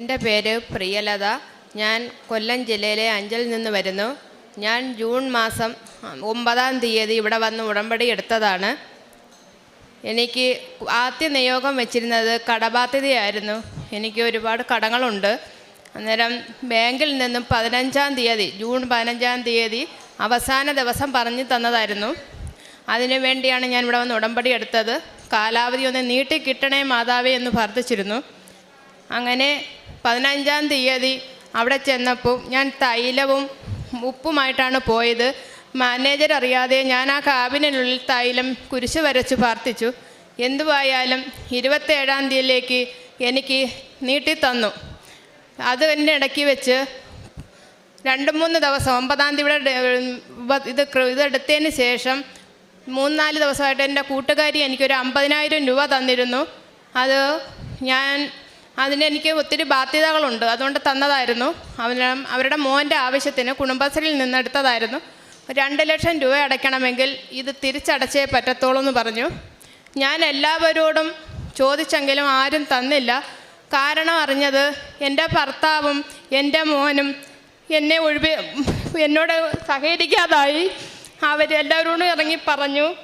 എന്റെ പേര് പ്രിയലത. ഞാൻ കൊല്ലം ജില്ലയിലെ അഞ്ചൽ നിന്ന് വരുന്നു. ഞാൻ ജൂൺ മാസം ഒമ്പതാം തീയതി ഇവിടെ വന്ന് ഉടമ്പടി എടുത്തതാണ്. എനിക്ക് ആദ്യ നിയോഗം വെച്ചിരുന്നത് കടബാധ്യതയായിരുന്നു. എനിക്ക് ഒരുപാട് കടങ്ങളുണ്ട്. അന്നേരം ബാങ്കിൽ നിന്നും പതിനഞ്ചാം തീയതി ജൂൺ പതിനഞ്ചാം തീയതി അവസാന ദിവസം പറഞ്ഞു തന്നതായിരുന്നു. അതിനു വേണ്ടിയാണ് ഞാൻ ഇവിടെ വന്ന് ഉടമ്പടി എടുത്തത്. കാലാവധി ഒന്ന് നീട്ടി കിട്ടണേ മാതാവേ എന്ന് പ്രാർത്ഥിച്ചിരുന്നു. അങ്ങനെ പതിനഞ്ചാം തീയതി അവിടെ ചെന്നപ്പോൾ ഞാൻ തൈലവും ഉപ്പുമായിട്ടാണ് പോയത്. മാനേജർ അറിയാതെ ഞാൻ ആ കാബിനുള്ളിൽ തൈലം കുരിശ് വരച്ച് പ്രാർത്ഥിച്ചു എന്തുവായാലും ഇരുപത്തേഴാം തീയതിയിലേക്ക് എനിക്ക് നീട്ടിത്തന്നു അത് എന്റെ ഇടയ്ക്ക് വെച്ച് രണ്ട് മൂന്ന് ദിവസം ഒമ്പതാം തീയതി ഇവിടെ ഇത് ഇതെടുത്തതിന് ശേഷം മൂന്നാൽ ദിവസമായിട്ട് എന്റെ കൂട്ടുകാരി എനിക്കൊരു അമ്പതിനായിരം രൂപ തന്നിരുന്നു. അത് ഞാൻ അതിന് എനിക്ക് ഒത്തിരി ബാധ്യതകളുണ്ട്. അതുകൊണ്ട് തന്നതായിരുന്നു. അവന് അവരുടെ മോന്റെ ആവശ്യത്തിന് കുടുംബശ്രീയിൽ നിന്നെടുത്തതായിരുന്നു രണ്ട് ലക്ഷം രൂപ അടയ്ക്കണമെങ്കിൽ ഇത് തിരിച്ചടച്ചേ പറ്റത്തുള്ളൂ എന്ന് പറഞ്ഞു. ഞാൻ എല്ലാവരോടും ചോദിച്ചെങ്കിലും ആരും തന്നില്ല. കാരണം അറിഞ്ഞത് എന്റെ ഭർത്താവും എന്റെ മോനും എന്നെ ഒഴിവി എന്നോട് സഹകരിക്കാതായി. അവരെല്ലാവരോടും ഇറങ്ങി പറഞ്ഞു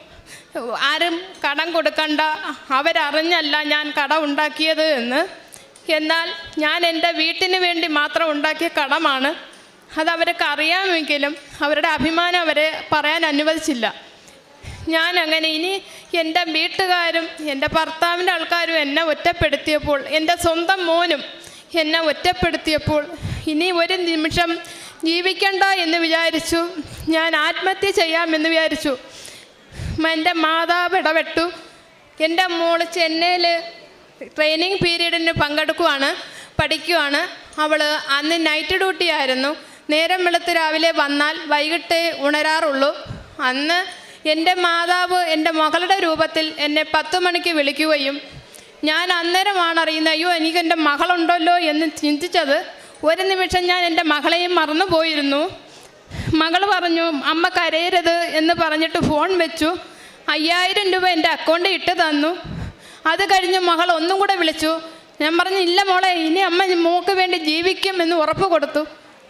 ആരും കടം കൊടുക്കണ്ട. അവരറിഞ്ഞല്ല ഞാൻ കടം ഉണ്ടാക്കിയത് എന്ന്. എന്നാൽ ഞാൻ എന്റെ വീട്ടിന് വേണ്ടി മാത്രം ഉണ്ടാക്കിയ കടമാണ്. അത് അറിയാമെങ്കിലും അവരുടെ അഭിമാനം അവരെ പറയാൻ അനുവദിച്ചില്ല. ഞാൻ അങ്ങനെ ഇനി എന്റെ വീട്ടുകാരും എന്റെ ഭർത്താവിന്റെ ആൾക്കാരും എന്നെ ഒറ്റപ്പെടുത്തിയപ്പോൾ എന്റെ സ്വന്തം മോനും എന്നെ ഒറ്റപ്പെടുത്തിയപ്പോൾ ഇനി ഒരു നിമിഷം ജീവിക്കണ്ട എന്ന് വിചാരിച്ചു. ഞാൻ ആത്മഹത്യ ചെയ്യാമെന്ന് വിചാരിച്ചു. എന്റെ മാതാവ് ഇടപെട്ടു. എന്റെ മോൾ ചെന്നൈയിൽ ട്രെയിനിങ് പീരീഡിന് പങ്കെടുക്കുവാണ് പഠിക്കുവാണ്. അവൾ അന്ന് നൈറ്റ് ഡ്യൂട്ടി ആയിരുന്നു. നേരം വെളുത്ത് രാവിലെ വന്നാൽ വൈകിട്ട് ഉണരാറുള്ളൂ. അന്ന് എന്റെ മാതാവ് എന്റെ മകളുടെ രൂപത്തിൽ എന്നെ പത്ത് മണിക്ക് വിളിക്കുകയും ഞാൻ അന്നേരമാണ് അറിയുന്നത്. അയ്യോ എനിക്ക് എന്റെ മകളുണ്ടല്ലോ എന്ന് ചിന്തിച്ചത്. ഒരു നിമിഷം ഞാൻ എന്റെ മകളെയും മറന്നു പോയിരുന്നു. മകൾ പറഞ്ഞു അമ്മ കരയരുത് എന്ന് പറഞ്ഞിട്ട് ഫോൺ വെച്ചു. അയ്യായിരം രൂപ എന്റെ അക്കൗണ്ടിൽ ഇട്ട് തന്നു. അത് കഴിഞ്ഞ് മകൾ ഒന്നും കൂടെ വിളിച്ചു. ഞാൻ പറഞ്ഞു ഇല്ല മോളെ ഇനി അമ്മ മോക്ക് വേണ്ടി ജീവിക്കും എന്ന് ഉറപ്പ് കൊടുത്തു.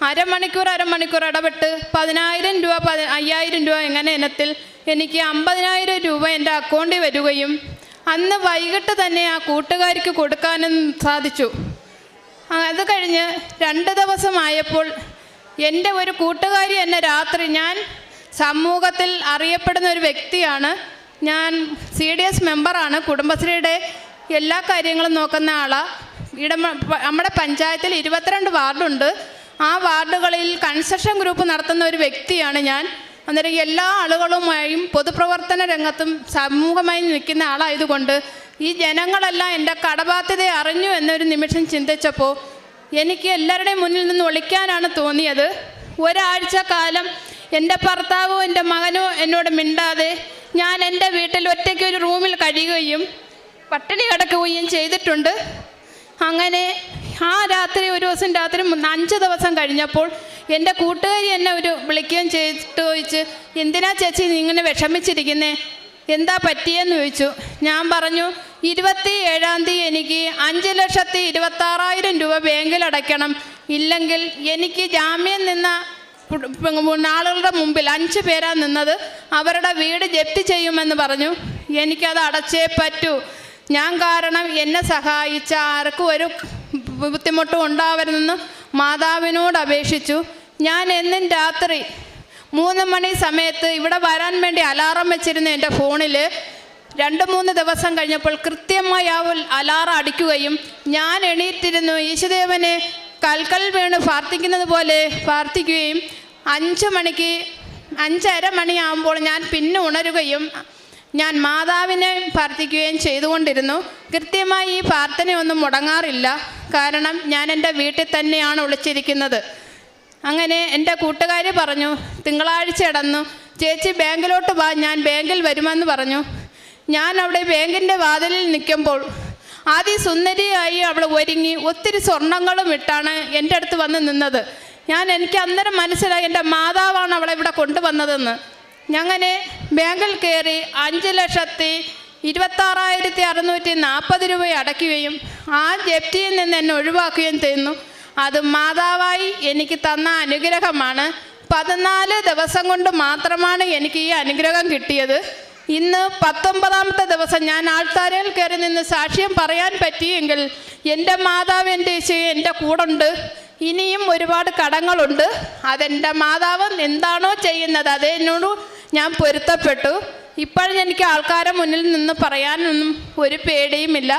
അരമണിക്കൂർ അരമണിക്കൂർ ഇടപെട്ട് പതിനായിരം രൂപ പതി അയ്യായിരം രൂപ എങ്ങനെ ഇനത്തിൽ എനിക്ക് അമ്പതിനായിരം രൂപ എന്റെ അക്കൗണ്ടിൽ വരികയും അന്ന് വൈകിട്ട് തന്നെ ആ കൂട്ടുകാരിക്ക് കൊടുക്കാനും സാധിച്ചു. അത് കഴിഞ്ഞ് രണ്ട് ദിവസമായപ്പോൾ എന്റെ ഒരു കൂട്ടുകാരി എന്നെ രാത്രി ഞാൻ സമൂഹത്തിൽ അറിയപ്പെടുന്ന ഒരു വ്യക്തിയാണ് ഞാൻ സി ഡി എസ് മെമ്പറാണ്. കുടുംബശ്രീയുടെ എല്ലാ കാര്യങ്ങളും നോക്കുന്ന ആളാണ് ഇട നമ്മുടെ പഞ്ചായത്തിൽ ഇരുപത്തിരണ്ട് വാർഡുണ്ട്. ആ വാർഡുകളിൽ കൺസ്ട്രക്ഷൻ ഗ്രൂപ്പ് നടത്തുന്ന ഒരു വ്യക്തിയാണ് ഞാൻ. അന്നേരം എല്ലാ ആളുകളുമായും പൊതുപ്രവർത്തന രംഗത്തും സമൂഹമായി നിൽക്കുന്ന ആളായതുകൊണ്ട് ഈ ജനങ്ങളെല്ലാം എന്റെ കടബാധ്യത അറിഞ്ഞു എന്നൊരു നിമിഷം ചിന്തിച്ചപ്പോൾ എനിക്ക് എല്ലാവരുടെയും മുന്നിൽ നിന്ന് ഒളിക്കാനാണ് തോന്നിയത്. ഒരാഴ്ച കാലം എന്റെ ഭർത്താവോ എന്റെ മകനോ എന്നോട് മിണ്ടാതെ ഞാൻ എന്റെ വീട്ടിൽ ഒറ്റയ്ക്ക് ഒരു റൂമിൽ കഴിയുകയും പട്ടിണി കിടക്കുകയും ചെയ്തിട്ടുണ്ട്. അങ്ങനെ ആ രാത്രി ഒരു ദിവസം രാത്രി അഞ്ച് ദിവസം കഴിഞ്ഞപ്പോൾ എന്റെ കൂട്ടുകാരി എന്നെ ഒരു വിളിക്കുകയും ചെയ്തിട്ട് ചോദിച്ച് എന്തിനാ ചേച്ചി ഇങ്ങനെ വിഷമിച്ചിരിക്കുന്നേ? എന്താ പറ്റിയെന്ന് ചോദിച്ചു. ഞാൻ പറഞ്ഞു ഇരുപത്തി ഏഴാം തീയതി എനിക്ക് അഞ്ച് ലക്ഷത്തി ഇരുപത്താറായിരം രൂപ ബാങ്കിൽ അടയ്ക്കണം. ഇല്ലെങ്കിൽ എനിക്ക് ജാമ്യം നിന്ന ആളുകളുടെ മുമ്പിൽ അഞ്ച് പേരാ നിന്നത്. അവരുടെ വീട് ജപ്തി ചെയ്യുമെന്ന് പറഞ്ഞു. എനിക്കത് അടച്ചേ പറ്റൂ. ഞാൻ കാരണം എന്നെ സഹായിച്ച ആർക്കും ഒരു ബുദ്ധിമുട്ടും ഉണ്ടാവരുതെന്ന് മാതാവിനോട് അപേക്ഷിച്ചു. ഞാൻ എന്നും രാത്രി മൂന്ന് മണി സമയത്ത് ഇവിടെ വരാൻ വേണ്ടി അലാറം വെച്ചിരുന്ന എന്റെ ഫോണിൽ രണ്ട് മൂന്ന് ദിവസം കഴിഞ്ഞപ്പോൾ കൃത്യമായി ആ അലാറം അടിക്കുകയും ഞാൻ എണീറ്റിരുന്നു. യേശുദേവനെ കൽക്കൽ വീണ് പ്രാർത്ഥിക്കുന്നത് പോലെ പ്രാർത്ഥിക്കുകയും അഞ്ച് മണിക്ക് അഞ്ചര മണിയാകുമ്പോൾ ഞാൻ പിന്നെ ഉണരുകയും ഞാൻ മാതാവിനെ പ്രാർത്ഥിക്കുകയും ചെയ്തുകൊണ്ടിരുന്നു. കൃത്യമായി ഈ പ്രാർത്ഥനയൊന്നും മുടങ്ങാറില്ല. കാരണം ഞാൻ എന്റെ വീട്ടിൽ തന്നെയാണ് ഒളിച്ചിരിക്കുന്നത്. അങ്ങനെ എന്റെ കൂട്ടുകാർ പറഞ്ഞു തിങ്കളാഴ്ച ഇടന്നു. ചേച്ചി ബാങ്കിലോട്ട് വാ ഞാൻ ബാങ്കിൽ വരുമെന്ന് പറഞ്ഞു. ഞാൻ അവിടെ ബാങ്കിന്റെ വാതിലിൽ നിൽക്കുമ്പോൾ അതിസുന്ദരിയായി അവൾ ഒരുങ്ങി ഒത്തിരി സ്വർണങ്ങളും ഇട്ടാണ് എന്റെ അടുത്ത് വന്ന് നിന്നത്. ഞാൻ എനിക്ക് അന്നേരം മനസ്സിലായി എന്റെ മാതാവാണ് അവളെ ഇവിടെ കൊണ്ടുവന്നതെന്ന്. ഞങ്ങനെ ബാങ്കിൽ കയറി അഞ്ച് ലക്ഷത്തി ഇരുപത്താറായിരത്തി അറുന്നൂറ്റി നാൽപ്പത് രൂപ അടയ്ക്കുകയും ആ ജപ്തിയിൽ നിന്ന് എന്നെ ഒഴിവാക്കുകയും ചെയ്യുന്നു അത് മാതാവായി എനിക്ക് തന്ന അനുഗ്രഹമാണ്. പതിനാല് ദിവസം കൊണ്ട് മാത്രമാണ് എനിക്ക് ഈ അനുഗ്രഹം കിട്ടിയത്. ഇന്ന് പത്തൊമ്പതാമത്തെ ദിവസം ഞാൻ ആൾത്താരയിൽ കയറി നിന്ന് സാക്ഷ്യം പറയാൻ പറ്റിയെങ്കിൽ എന്റെ മാതാവ് എന്റെ ഈശോ എന്റെ കൂടുണ്ട് ഇനിയും ഒരുപാട് കടങ്ങളുണ്ട്. അതെന്റെ മാതാവ് എന്താണോ ചെയ്യുന്നത് അത് എന്നോട് ഞാൻ പൊരുത്തപ്പെട്ടു. ഇപ്പോഴും എനിക്ക് ആൾക്കാരെ മുന്നിൽ നിന്ന് പറയാനൊന്നും ഒരു പേടിയുമില്ല.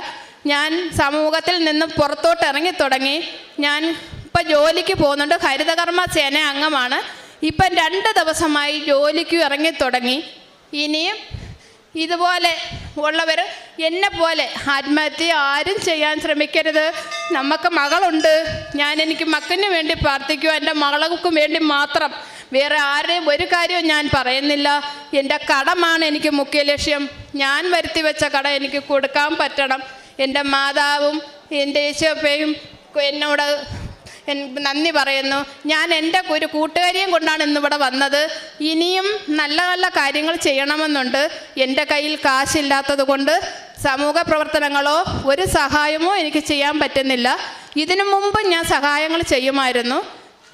ഞാൻ സമൂഹത്തിൽ നിന്ന് പുറത്തോട്ട് ഇറങ്ങി തുടങ്ങി ഞാൻ ഇപ്പം ജോലിക്ക് പോകുന്നുണ്ട്. ഹരിതകർമ്മ സേന അംഗമാണ്. ഇപ്പം രണ്ട് ദിവസമായി ജോലിക്ക് ഇറങ്ങി തുടങ്ങി ഇനിയും ഇതുപോലെ ഉള്ളവർ എന്നെ പോലെ ആത്മഹത്യ ആരും ചെയ്യാൻ ശ്രമിക്കരുത്. നമുക്ക് മകളുണ്ട്. ഞാൻ എനിക്ക് മക്കന് വേണ്ടി പ്രാർത്ഥിക്കുക എന്റെ മകൾക്കും വേണ്ടി മാത്രം. വേറെ ആരെയും ഒരു കാര്യവും ഞാൻ പറയുന്നില്ല. എന്റെ കടമാണ് എനിക്ക് മുഖ്യ ലക്ഷ്യം. ഞാൻ വരുത്തി വെച്ച കട എനിക്ക് കൊടുക്കാൻ പറ്റണം. എന്റെ മാതാവും എന്റെ യേശോപ്പയും എന്നോട് നന്ദി പറയുന്നു. ഞാൻ എന്റെ ഒരു കൂട്ടുകാരിയും കൊണ്ടാണ് ഇന്നിവിടെ വന്നത്. ഇനിയും നല്ല നല്ല കാര്യങ്ങൾ ചെയ്യണമെന്നുണ്ട്. എന്റെ കയ്യിൽ കാശില്ലാത്തത് കൊണ്ട് സമൂഹ പ്രവർത്തനങ്ങളോ ഒരു സഹായമോ എനിക്ക് ചെയ്യാൻ പറ്റുന്നില്ല. ഇതിനു മുമ്പ് ഞാൻ സഹായങ്ങൾ ചെയ്യുമായിരുന്നു.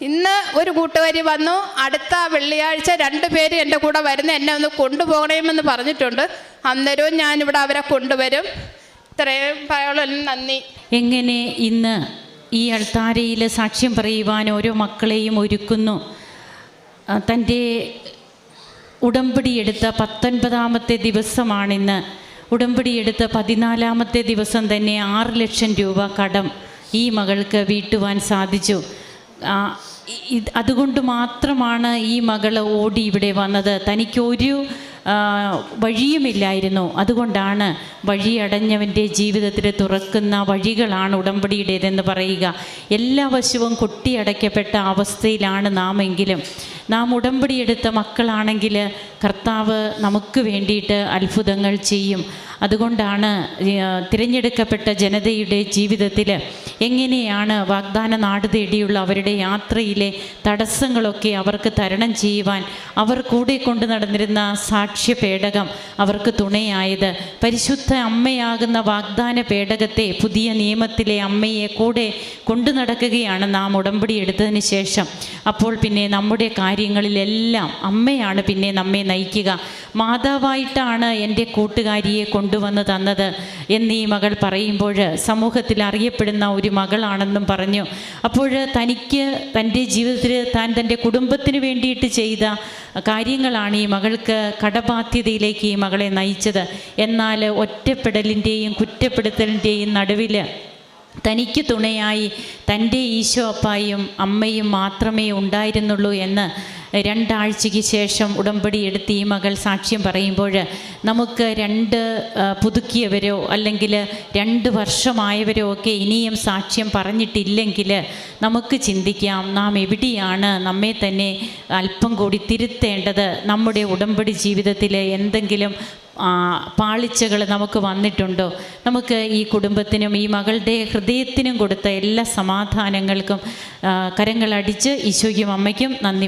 ഇന്ന് ഒരു കൂട്ടുകാരി വന്നു. അടുത്ത വെള്ളിയാഴ്ച രണ്ട് പേര് എന്റെ കൂടെ വരുന്ന എന്നെ ഒന്ന് കൊണ്ടുപോകണമെന്ന് പറഞ്ഞിട്ടുണ്ട്. അന്നേരവും ഞാനിവിടെ അവരെ കൊണ്ടുവരും. ഇത്രയും പറയാനുള്ള നന്ദി. എങ്ങനെ ഇന്ന് ഈ അൾത്താരയിൽ സാക്ഷ്യം പറയുവാൻ ഓരോ മക്കളെയും ഒരുക്കുന്നു. തന്റെ ഉടമ്പടിയെടുത്ത പത്തൊൻപതാമത്തെ ദിവസമാണിന്ന്. ഉടമ്പടിയെടുത്ത പതിനാലാമത്തെ ദിവസം തന്നെ ആറ് ലക്ഷം രൂപ കടം ഈ മകൾക്ക് വീട്ടുവാൻ സാധിച്ചു. അതുകൊണ്ട് മാത്രമാണ് ഈ മകൾ ഓടി ഇവിടെ വന്നത്. തനിക്കൊരു വഴിയുമില്ലായിരുന്നു. അതുകൊണ്ടാണ് വഴിയടഞ്ഞവന്റെ ജീവിതത്തിൽ തുറക്കുന്ന വഴികളാണ് ഉടമ്പടിയുടേതെന്ന് പറയുക. എല്ലാ വശവും കൊട്ടിയടയ്ക്കപ്പെട്ട അവസ്ഥയിലാണ് നാമെങ്കിലും. നാം ഉടമ്പടിയെടുത്ത മക്കളാണെങ്കിൽ കർത്താവ് നമുക്ക് വേണ്ടിയിട്ട് അത്ഭുതങ്ങൾ ചെയ്യും. അതുകൊണ്ടാണ് തിരഞ്ഞെടുക്കപ്പെട്ട ജനതയുടെ ജീവിതത്തിൽ എങ്ങനെയാണ് വാഗ്ദാന നാട് തേടിയുള്ള അവരുടെ യാത്രയിലെ തടസ്സങ്ങളൊക്കെ അവർക്ക് തരണം ചെയ്യുവാൻ അവർ കൂടെ കൊണ്ടു നടന്നിരുന്ന സാക്ഷ്യ പേടകം അവർക്ക് തുണയായത്. പരിശുദ്ധ അമ്മയാകുന്ന വാഗ്ദാന പേടകത്തെ പുതിയ നിയമത്തിലെ അമ്മയെ കൂടെ കൊണ്ടു നടക്കുകയാണ് നാം ഉടമ്പടി എടുത്തതിന് ശേഷം. അപ്പോൾ പിന്നെ നമ്മുടെ കാര്യങ്ങളിലെല്ലാം അമ്മയാണ് പിന്നെ നമ്മെ നയിക്കുക. മാതാവായിട്ടാണ് എന്റെ കൂട്ടുകാരിയെ കൊണ്ടുവന്ന് തന്നത് എന്നീ മകൾ പറയുമ്പോൾ സമൂഹത്തിൽ അറിയപ്പെടുന്ന ഒരു മകളാണെന്നും പറഞ്ഞു. അപ്പോൾ തനിക്ക് തന്റെ ജീവിതത്തിൽ താൻ തന്റെ കുടുംബത്തിന് വേണ്ടിയിട്ട് ചെയ്ത കാര്യങ്ങളാണ് ഈ മകൾക്ക് കടബാധ്യതയിലേക്ക് ഈ മകളെ നയിച്ചത്. എന്നാൽ ഒറ്റപ്പെടലിന്റെയും കുറ്റപ്പെടുത്തലിന്റെയും നടുവിൽ തനിക്ക് തുണയായി തന്റെ ഈശോ അപ്പായും അമ്മയും മാത്രമേ ഉണ്ടായിരുന്നുള്ളൂ എന്ന് രണ്ടാഴ്ചയ്ക്ക് ശേഷം ഉടമ്പടി എടുത്ത് ഈ മകൾ സാക്ഷ്യം പറയുമ്പോൾ നമുക്ക് രണ്ട് പുതുക്കിയവരോ അല്ലെങ്കിൽ രണ്ട് വർഷമായവരോ ഒക്കെ ഇനിയും സാക്ഷ്യം പറഞ്ഞിട്ടില്ലെങ്കിൽ നമുക്ക് ചിന്തിക്കാം. നാം എവിടെയാണ് നമ്മെ തന്നെ അല്പം കൂടി തിരുത്തേണ്ടത്? നമ്മുടെ ഉടമ്പടി ജീവിതത്തിൽ എന്തെങ്കിലും പാളിച്ചകൾ നമുക്ക് വന്നിട്ടുണ്ടോ? നമുക്ക് ഈ കുടുംബത്തിനും ഈ മകളുടെ ഹൃദയത്തിനും കൊടുത്ത എല്ലാ സമാധാനങ്ങൾക്കും കരങ്ങളടിച്ച് ഈശോയ്ക്കും അമ്മയ്ക്കും നന്ദി.